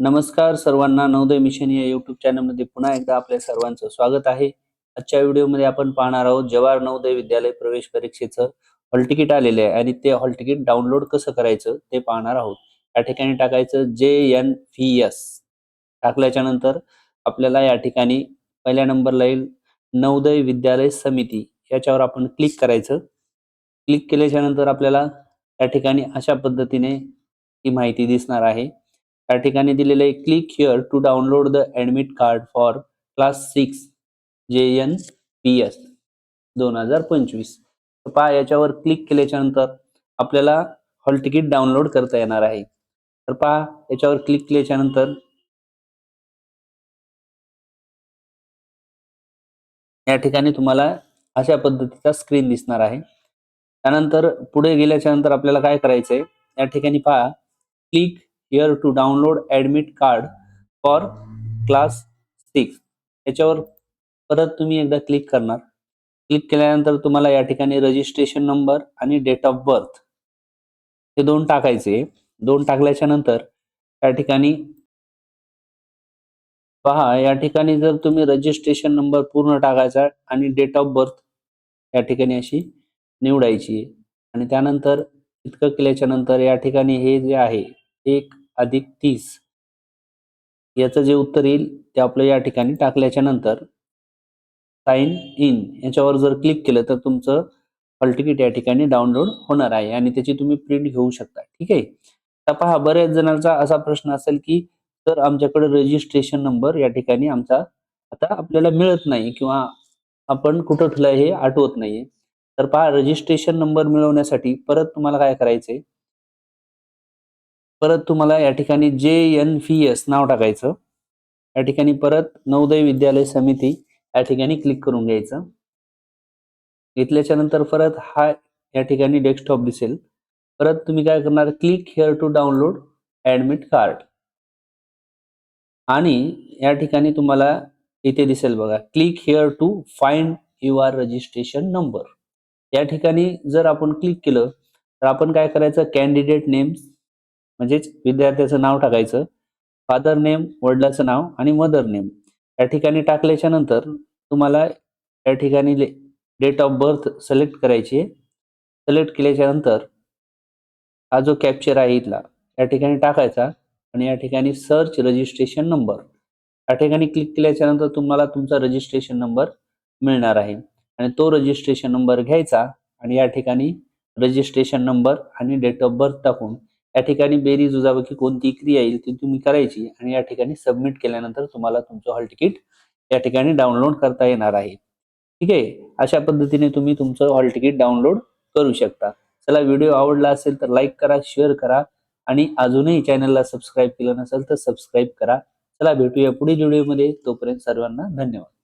नमस्कार सर्वांना. नवोदय मिशन या युट्यूब चॅनलमध्ये पुन्हा एकदा आपल्या सर्वांचं स्वागत आहे. आजच्या व्हिडिओमध्ये आपण पाहणार आहोत जवाहर नवोदय विद्यालय प्रवेश परीक्षेचं हॉल तिकीट आलेले आहे आणि ते हॉल तिकीट डाउनलोड कसं करायचं ते पाहणार आहोत. या ठिकाणी टाकायचं जे एन व्ही एस. टाकल्याच्या नंतर आपल्याला या ठिकाणी पहिल्या नंबरला येईल नवोदय विद्यालय समिती. याच्यावर आपण क्लिक करायचं. क्लिक केल्याच्यानंतर आपल्याला या ठिकाणी अशा पद्धतीने ही माहिती दिसणार आहे. या ठिकाणी दिलेलं आहे click here to download the admit card for class six J N P S दोन हजार पंचवीस. पहा याच्यावर क्लिक केल्याच्यानंतर आपल्याला हॉल तिकीट डाउनलोड करता येणार आहे. तर पहा याच्यावर क्लिक केल्याच्यानंतर या ठिकाणी तुम्हाला अशा पद्धतीचा स्क्रीन दिसणार आहे. त्यानंतर पुढे गेल्याच्यानंतर आपल्याला काय करायचंय या ठिकाणी पहा click here to download admit card for class six याच्यावर परत तुम्ही एकदा क्लिक करणार. क्लिक केल्यानंतर तुम्हाला या ठिकाणी रजिस्ट्रेशन नंबर आणि डेट ऑफ बर्थ हे दोन टाकायचे. दोन टाकल्याच्या नंतर या ठिकाणी पहा या ठिकाणी जर तुम्ही रजिस्ट्रेशन नंबर पूर्ण टाकायचा आणि डेट ऑफ बर्थ या ठिकाणी अशी निवडायची आणि त्यानंतर इतकं केल्याच्यानंतर या ठिकाणी हे जे आहे एक अधिक तीस. याचं जे उत्तर येईल ते आपलं या ठिकाणी टाकल्याच्या नंतर साइन इन याच्यावर जर क्लिक केलं तर तुमचं हॉल तिकीट या ठिकाणी डाउनलोड होणार आहे आणि त्याची तुम्ही प्रिंट घेऊ शकता. ठीक आहे? आता पहा बऱ्याच जणांचा असा प्रश्न असेल की तर आमच्याकडे रजिस्ट्रेशन नंबर या ठिकाणी आमचा आता आपल्याला मिळत नाही किंवा आपण कुठं ठेवलं हे आठवत नाहीये. तर पहा रजिस्ट्रेशन नंबर मिळवण्यासाठी परत तुम्हाला काय करायचंय? परत तुम्हाला या ठिकाणी जे एन फी एस नाव टाकायचं. या ठिकाणी परत नवोदय विद्यालय समिती या ठिकाणी क्लिक करून घ्यायचं. घेतल्याच्या नंतर परत हा या ठिकाणी डेस्कटॉप दिसेल. परत तुम्ही काय करणार? Click here to download admit card. आणि या ठिकाणी तुम्हाला इथे दिसेल बघा. Click here to find our registration number. या ठिकाणी जर आपण क्लिक केलं तर आपण काय करायचं? कॅन्डिडेट नेम्स म्हणजेच विद्यार्थ्याचं नाव टाकायचं. फादर नेम वडिलाचं नाव आणि मदर नेम या ठिकाणी टाकल्याच्या नंतर तुम्हाला या ठिकाणी डेट ऑफ बर्थ सिलेक्ट करायची आहे. सिलेक्ट केल्याच्यानंतर हा जो कॅप्चर आहे इथला या ठिकाणी टाकायचा आणि या ठिकाणी सर्च रजिस्ट्रेशन नंबर या ठिकाणी क्लिक केल्याच्यानंतर तुम्हाला तुमचा रजिस्ट्रेशन नंबर मिळणार आहे. आणि तो रजिस्ट्रेशन नंबर घ्यायचा आणि या ठिकाणी रजिस्ट्रेशन नंबर आणि डेट ऑफ बर्थ टाकून या ठिकाणी बेरीज उजाबाकी कोणती क्रिया येईल ती तुम्ही करायची आणि या ठिकाणी सबमिट केल्यानंतर तुम्हाला तुमचं हॉल तिकीट या ठिकाणी डाउनलोड करता येणार आहे. ठीक आहे? अशा पद्धतीने तुम्ही तुमचं हॉल तिकीट डाउनलोड करू शकता. चला व्हिडिओ आवडला असेल तर लाईक करा शेअर करा आणि अजूनही चॅनलला सबस्क्राईब केलं नसेल तर सबस्क्राईब करा. चला भेटूया पुढील व्हिडिओमध्ये तोपर्यंत सर्वांना धन्यवाद.